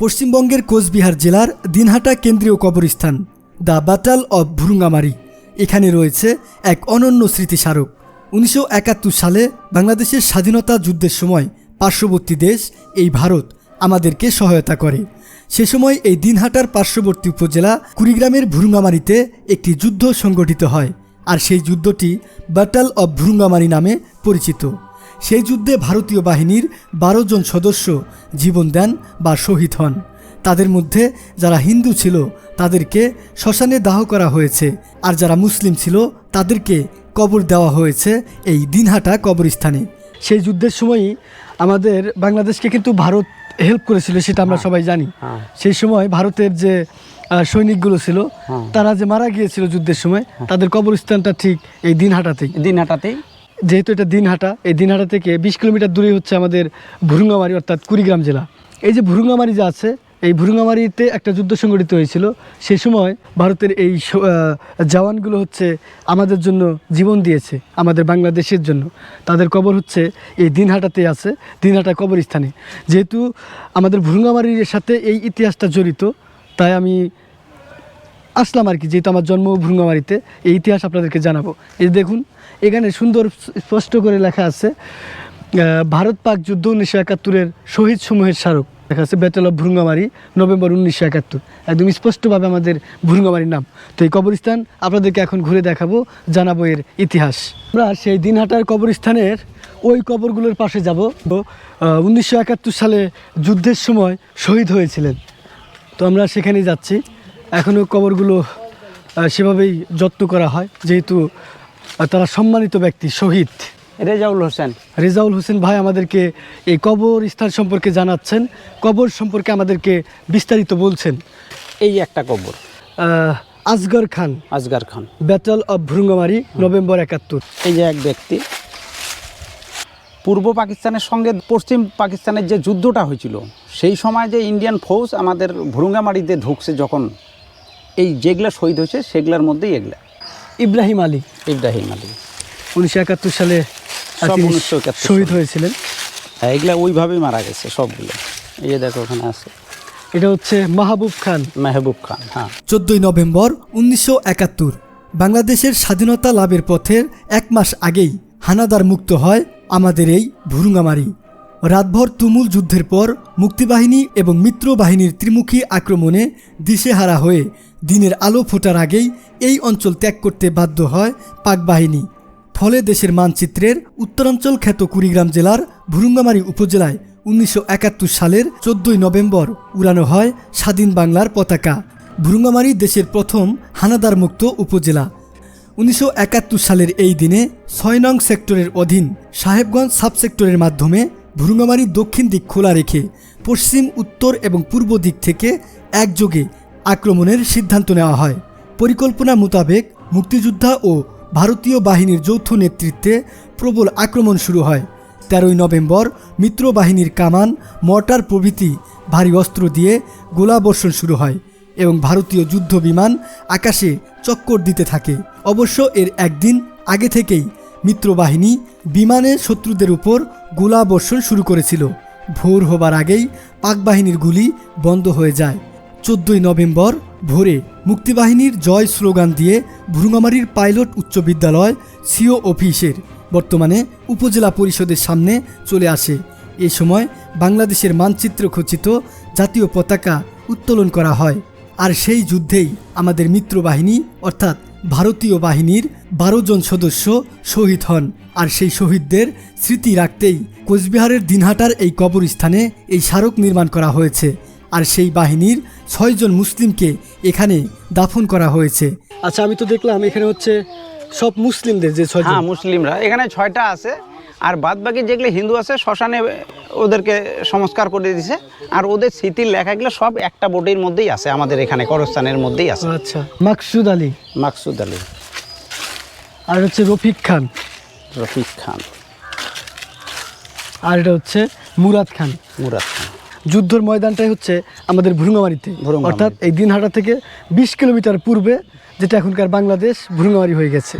পশ্চিমবঙ্গের কোচবিহার জেলার দিনহাটা কেন্দ্রীয় কবরস্থান, দ্য ব্যাটাল অব ভুরুঙ্গামারি। এখানে রয়েছে এক অনন্য স্মৃতিস্মারক। উনিশশো একাত্তর সালে বাংলাদেশের স্বাধীনতা যুদ্ধের সময় পার্শ্ববর্তী দেশ, এই ভারত, আমাদেরকে সহায়তা করে। সে সময় এই দিনহাটার পার্শ্ববর্তী উপজেলা কুড়িগ্রামের ভুরুঙ্গামারিতে একটি যুদ্ধ সংগঠিত হয়, আর সেই যুদ্ধটি ব্যাটাল অব ভুরুঙ্গামারি নামে পরিচিত। সেই যুদ্ধে ভারতীয় বাহিনীর বারো জন সদস্য জীবন দেন বা শহীদ হন। তাদের মধ্যে যারা হিন্দু ছিল তাদেরকে শ্মশানে দাহ করা হয়েছে। আর যারা মুসলিম ছিল তাদেরকে কবর দেওয়া হয়েছে এই দিনহাটা কবরস্থানে। সেই যুদ্ধের সময়ই আমাদের বাংলাদেশকে কিন্তু ভারত হেল্প করেছিল সেটা আমরা সবাই জানি। হ্যাঁ। সেই সময় ভারতের যে সৈনিকগুলো ছিল হ্যাঁ। তারা যে মারা গিয়েছিল যুদ্ধের সময় তাদের কবরস্থানটা ঠিক এই দিনহাটাতেই। দিনহাটাতেই? যেহেতু এটা দিনহাটা, এই দিনহাটা থেকে বিশ কিলোমিটার দূরে হচ্ছে আমাদের ভুরুঙ্গামারি, অর্থাৎ কুড়িগ্রাম জেলা। এই যে ভুরুঙ্গামারি যে আছে, এই ভুরুঙ্গামারিতে একটা যুদ্ধ সংগঠিত হয়েছিল। সে সময় ভারতের এই জওয়ানগুলো হচ্ছে আমাদের জন্য জীবন দিয়েছে, আমাদের বাংলাদেশের জন্য। তাদের কবর হচ্ছে এই দিনহাটাতে আছে, দিনহাটা কবরস্থানে। যেহেতু আমাদের ভুরুঙ্গামারির সাথে এই ইতিহাসটা জড়িত, তাই আমি আসলাম আর কি, যেহেতু আমার জন্ম ভুরুঙ্গামারিতে, এই ইতিহাস আপনাদেরকে জানাব। এই দেখুন এখানে সুন্দর স্পষ্ট করে লেখা আছে ভারত পাক যুদ্ধ উনিশশো একাত্তরের শহীদ সমূহের স্মারক। দেখা আছে ব্যাটেল অফ ভুরুঙ্গামারি নভেম্বর উনিশশো একাত্তর। একদম স্পষ্টভাবে আমাদের ভুরুঙ্গামারির নাম। তো এই কবরস্থান আপনাদেরকে এখন ঘুরে দেখাবো, জানাব এর ইতিহাস। আমরা সেই দিনহাটার কবরস্থানের ওই কবরগুলোর পাশে যাব। উনিশশো একাত্তর সালে যুদ্ধের সময় শহীদ হয়েছিলেন। তো আমরা সেখানেই যাচ্ছি। এখনও কবরগুলো সেভাবেই যত্ন করা হয়। যেহেতু তারা সম্মানিত ব্যক্তি শহীদ। রেজাউল হোসেন। রেজাউল হোসেন ভাই আমাদেরকে এই কবর স্থান সম্পর্কে জানাচ্ছেন কবর সম্পর্কে আমাদেরকে বিস্তারিত বলছেন। এই একটা কবর। আহ, Asghar Khan. Asghar Khan. Battle of Bhurungamari November একাত্তর। এই যে এক ব্যক্তি পূর্ব পাকিস্তানের সঙ্গে পশ্চিম পাকিস্তানের যে যুদ্ধটা হয়েছিল সেই সময় যে ইন্ডিয়ান ফৌজ আমাদের ভ্রুঙ্গামারিতে ঢুকছে যখন এই যেগুলা শহীদ হয়েছে সেগুলোর মধ্যেই এগুলা। ইব্রাহিম আলী। ইব্রাহিম আলী। উনিশশো একাত্তর সালে 1971 শহীদ হয়েছিলেন। হ্যাঁ এগুলো ওইভাবেই মারা গেছে সবগুলো। এই দেখো ওখানে আছে। এটা হচ্ছে মাহবুব খান। মেহবুব খান হ্যাঁ। চোদ্দই নভেম্বর উনিশশো একাত্তর বাংলাদেশের স্বাধীনতা লাভের পথের এক মাস আগেই হানাদার মুক্ত হয় আমাদের এই ভুরুঙ্গামারি। রাতভর তুমুল যুদ্ধের পর মুক্তিবাহিনী এবং মিত্র বাহিনীর ত্রিমুখী আক্রমণে দিশেহারা হয়ে দিনের আলো ফোটার আগেই এই অঞ্চল ত্যাগ করতে বাধ্য হয় পাক বাহিনী ফলে দেশের মানচিত্রের উত্তরাঞ্চল খ্যাত কুড়িগ্রাম জেলার ভুরুঙ্গামারি উপজেলায় উনিশশো একাত্তর সালের চোদ্দই নভেম্বর উড়ানো হয় স্বাধীন বাংলার পতাকা। ভুরুঙ্গামারি দেশের প্রথম হানাদার মুক্ত উপজেলা। উনিশশো একাত্তর সালের এই দিনে ছয় নং সেক্টরের অধীন সাহেবগঞ্জ সাবসেক্টরের মাধ্যমে ভুরুঙ্গামারি দক্ষিণ দিক খোলা রেখে পশ্চিম, উত্তর এবং পূর্ব দিক থেকে একযোগে আক্রমণের সিদ্ধান্ত নেওয়া হয়। পরিকল্পনা মোতাবেক মুক্তিযোদ্ধা ও ভারতীয় বাহিনীর যৌথ নেতৃত্বে প্রবল আক্রমণ শুরু হয়। তেরোই নভেম্বর মিত্র বাহিনীর কামান, মর্টার প্রভৃতি ভারী অস্ত্র দিয়ে গোলাবর্ষণ শুরু হয় এবং ভারতীয় যুদ্ধ বিমান আকাশে চক্কর দিতে থাকে। অবশ্য এর একদিন আগে থেকেই মিত্রবাহিনী বিমানে শত্রুদের উপর গোলাবর্ষণ শুরু করেছিল। ভোর হবার আগেই পাক বাহিনীর গুলি বন্ধ হয়ে যায়। চোদ্দই নভেম্বর ভোরে মুক্তিবাহিনীর জয় স্লোগান দিয়ে ভুরুঙ্গামারির পাইলট উচ্চ বিদ্যালয় সিও অফিসের বর্তমানে উপজেলা পরিষদের সামনে চলে আসে। এ সময় বাংলাদেশের মানচিত্র খচিত জাতীয় পতাকা উত্তোলন করা হয়। আর সেই যুদ্ধেই আমাদের মিত্রবাহিনী, অর্থাৎ ভারতীয় বাহিনীর বারো জন সদস্য শহীদ হন আর সেই শহীদদের স্মৃতি রাখতেই কোচবিহারের দিনহাটার এই কবরস্থানে এই স্মারক নির্মাণ করা হয়েছে আর সেই বাহিনীর ছয়জন মুসলিমকে এখানে দাফন করা হয়েছে। আচ্ছা আমি তো দেখলাম এখানে হচ্ছে সব মুসলিমদের যে হ্যাঁ মুসলিমরা। এখানে ছয়টা আছে আর বাদ বাকি যেগুলো হিন্দু আছে শ্মশানে ওদেরকে সংস্কার করে দিছে আর ওদের স্মৃতির লেখাগুলো সব একটা বোর্ডের মধ্যেই আছে আমাদের এখানে করস্থানের মধ্যেই আছে। আচ্ছা। মাকসুদ আলী। মাকসুদ আলী। আর হচ্ছে রফিক খান। রফিক খান। আর এটা হচ্ছে মুরাদ খান। মুরাদ খান। যুদ্ধর ময়দানটাই হচ্ছে আমাদের ভুরুঙ্গামারিতে। অর্থাৎ এই দিনহাটা থেকে বিশ কিলোমিটার পূর্বে যেটা এখনকার বাংলাদেশ ভুরুঙ্গামারি হয়ে গেছে।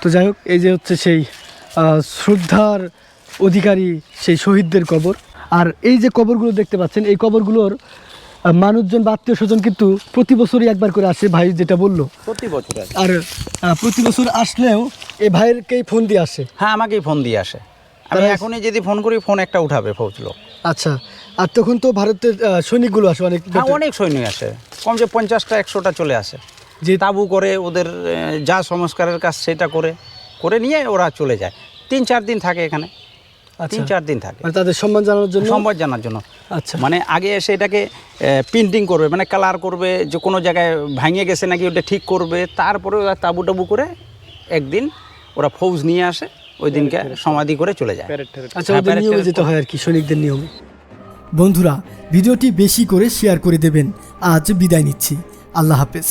তো যাই হোক এই যে হচ্ছে সেই শ্রদ্ধার অধিকারী সেই শহীদদের কবর। আর এই যে কবরগুলো দেখতে পাচ্ছেন এই কবরগুলোর মানুষজন বা আত্মীয় স্বজন কিন্তু প্রতি বছরই একবার করে আসে ভাই যেটা বলল। প্রতি বছর আসে। আর আহ, প্রতি বছর আসলেও এই ভাইয়েরকেই ফোন দিয়ে আসে। হ্যাঁ আমাকেই ফোন দিয়ে আসে। আমি তারা- এখনই যদি ফোন করি ফোন একটা উঠাবে ফৌজ লোক আচ্ছা আর তখন তো ভারতের আহ, সৈনিকগুলো আসে অনেক হ্যাঁ অনেক সৈনিক আসে। কমসে পঞ্চাশটা একশোটা চলে আসে। যে তাবু করে ওদের আহ, যা সংস্কারের কাজ সেটা করে করে নিয়ে ওরা চলে যায়। তিন চার দিন থাকে এখানে। তিন চার দিন থাকে। মানে তাদের সম্মান জানানোর জন্য? সম্মান জানার জন্য। আচ্ছা। মানে আগে এসে এটাকে প্রিন্টিং করবে মানে কালার করবে যে কোনো জায়গায় ভাঙে গেছে নাকি ওটা ঠিক করবে তারপরে ওরা তাবু টাবু করে একদিন ওরা ফৌজ নিয়ে আসে ওই দিনকে সমাধি করে চলে যায়। আচ্ছা হ্যাঁ, ওদের নিয়মে যেতে হয় আর কি সৈনিকদের নিয়মে। বন্ধুরা ভিডিওটি বেশি করে শেয়ার করে দেবেন। আজ বিদায় নিচ্ছি। আল্লাহ হাফেজ।